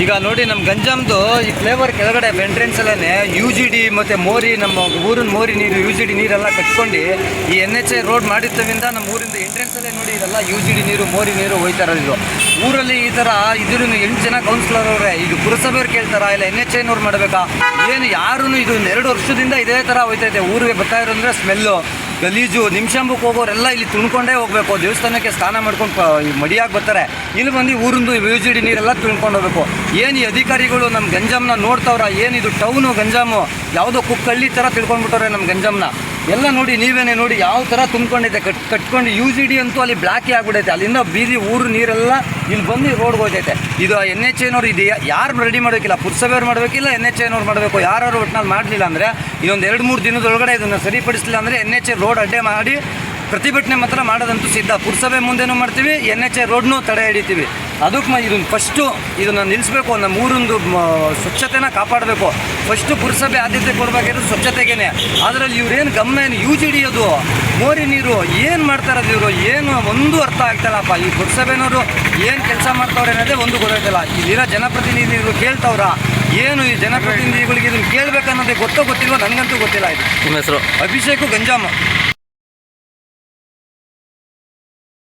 ಈಗ ನೋಡಿ ನಮ್ಮ ಗಂಜಾಮ್ದು ಈ ಫ್ಲೇವರ್ ಕೆಳಗಡೆ ಎಂಟ್ರೆನ್ಸ್ ಅಲ್ಲೇ ಯು ಜಿ ಡಿ ಮತ್ತು ಮೋರಿ, ನಮ್ಮ ಊರಿನ ಮೋರಿ ನೀರು ಯು ಜಿ ಡಿ ನೀರೆಲ್ಲ ಕಟ್ಕೊಂಡು ಈ ಎನ್ ಎಚ್ ಐ ರೋಡ್ ಮಾಡಿದ್ದರಿಂದ ನಮ್ಮ ಊರಿಂದ ಎಂಟ್ರೆನ್ಸ್ ಅಲ್ಲೇ ನೋಡಿ ಇದೆಲ್ಲ ಯು ಜಿ ಡಿ ನೀರು, ಮೋರಿ ನೀರು ಹೋಯ್ತಾ ಇರೋದು ಊರಲ್ಲಿ ಈ ಥರ ಇದ್ರ ಎಂಟು ಜನ ಕೌನ್ಸಿಲರ್ ಅವರೇ ಈಗ ಪುರಸಭೆಯವ್ರು ಕೇಳ್ತಾರ ಇಲ್ಲ ಎನ್ ಎಚ್ ಐನವ್ರು ಮಾಡಬೇಕಾ? ಏನು ಯಾರೂ ಇದು ಎರಡು ವರ್ಷದಿಂದ ಇದೇ ಥರ ಹೋಯ್ತಾ ಇದೆ. ಊರಿಗೆ ಬರ್ತಾ ಇರೋಂದ್ರೆ ಸ್ಮೆಲ್ಲು ಗಲೀಜು ನಿಮಿಷಂಬಕ್ಕೆ ಹೋಗೋರೆಲ್ಲ ಇಲ್ಲಿ ತುಣ್ಕೊಂಡೇ ಹೋಗ್ಬೇಕು. ದೇವಸ್ಥಾನಕ್ಕೆ ಸ್ನಾನ ಮಾಡ್ಕೊಂಡು ಮಡಿಯಾಗಿ ಬರ್ತಾರೆ. ಇಲ್ಲಿ ಬಂದು ಊರಿಂದು ಯು ಜಿ ಡಿ ನೀರೆಲ್ಲ ತುಣ್ಕೊಂಡು ಹೋಗ್ಬೇಕು. ಏನು ಈ ಅಧಿಕಾರಿಗಳು ನಮ್ಮ ಗಂಜಾಮ್ನ ನೋಡ್ತಾವ್ರ? ಏನಿದು ಟೌನು ಗಂಜಾಮು? ಯಾವುದೋ ಕುಕ್ಕಳ್ಳಿ ಥರ ತಿಳ್ಕೊಂಡ್ಬಿಟ್ಟವ್ರೆ ನಮ್ಮ ಗಂಜಾಮ್ನ. ಎಲ್ಲ ನೋಡಿ, ನೀವೇನೆ ನೋಡಿ, ಯಾವ ಥರ ತುಂಬಿಕೊಂಡಿದೆ, ಕಟ್, ಕಟ್ಕೊಂಡು ಯು ಜಿ ಡಿ ಅಂತೂ ಅಲ್ಲಿ ಬ್ಲ್ಯಾಕೇ ಆಗ್ಬಿಡೈತೆ. ಅಲ್ಲಿಂದ ಬೀದಿ ಊರು ನೀರೆಲ್ಲ ಇಲ್ಲಿ ಬಂದು ರೋಡ್ಗೆ ಹೋಗ್ತೈತೆ. ಇದು ಎನ್ ಎಚ್ ಐನವ್ರು ಇದು ಯಾರು ರೆಡಿ ಮಾಡಬೇಕಿಲ್ಲ ಪುರಸಭೆಯವ್ರು ಮಾಡಬೇಕಿಲ್ಲ ಎನ್ ಎಚ್ ಎನವ್ರು ಮಾಡಬೇಕು. ಯಾರು ಒಟ್ಟಿನಲ್ಲಿ ಮಾಡಲಿಲ್ಲ ಅಂದರೆ, ಇನ್ನೊಂದು ಎರಡು ಮೂರು ದಿನದೊಳಗಡೆ ಇದನ್ನು ಸರಿಪಡಿಸಲಿಲ್ಲ ಅಂದರೆ ಎನ್ ಎಚ್ ಐ ರೋಡ್ ಅಡ್ಡೆ ಮಾಡಿ ಪ್ರತಿಭಟನೆ ಮಾತ್ರ ಮಾಡೋದಂತೂ ಸಿದ್ಧ. ಪುರಸಭೆ ಮುಂದೆನೂ ಮಾಡ್ತೀವಿ ಎನ್ ಎಚ್ ಐ ರೋಡ್ನು ತಡೆ ಹಿಡಿತೀವಿ. ಅದಕ್ಕೆ ಇದನ್ನು ಫಸ್ಟು ಇದನ್ನು ನಿಲ್ಲಿಸ್ಬೇಕು ನಮ್ಮ ಊರೊಂದು ಮ- ಸ್ವಚ್ಛತೆನ ಕಾಪಾಡಬೇಕು. ಫಸ್ಟು ಪುರಸಭೆ ಆದ್ಯತೆ ಕೊಡಬೇಕಾಗಿರೋದು ಸ್ವಚ್ಛತೆಗೇನೆ. ಅದರಲ್ಲಿ ಇವ್ರೇನು ಗಮನ ಏನು? ಯೂಜ್ ಹಿಡಿಯೋದು ಅದು ಮೋರಿ ನೀರು ಏನು ಮಾಡ್ತಾ ಇರೋದು ಇವರು? ಏನು ಒಂದು ಅರ್ಥ ಆಗ್ತಾಯಿಲ್ಲಪ್ಪ ಈ ಪುರಸಭೆನವರು ಏನು ಕೆಲಸ ಮಾಡ್ತಾವ್ರೆ ಅನ್ನೋದೇ ಒಂದು ಗೊತ್ತಿಲ್ಲ ಇಲ್ಲಿರೋ ಜನಪ್ರತಿನಿಧಿಗಳು ಕೇಳ್ತಾವ್ರ. ಏನು ಈ ಜನಪ್ರತಿನಿಧಿಗಳಿಗೆ ಇದನ್ನು ಕೇಳಬೇಕನ್ನೋದೇ ಗೊತ್ತೋ ಗೊತ್ತಿಲ್ವೋ ನನಗಂತೂ ಗೊತ್ತಿಲ್ಲ ಇದು. ನಿಮ್ಮ ಹೆಸರು? ಅಭಿಷೇಕು ಗಂಜಾಮ.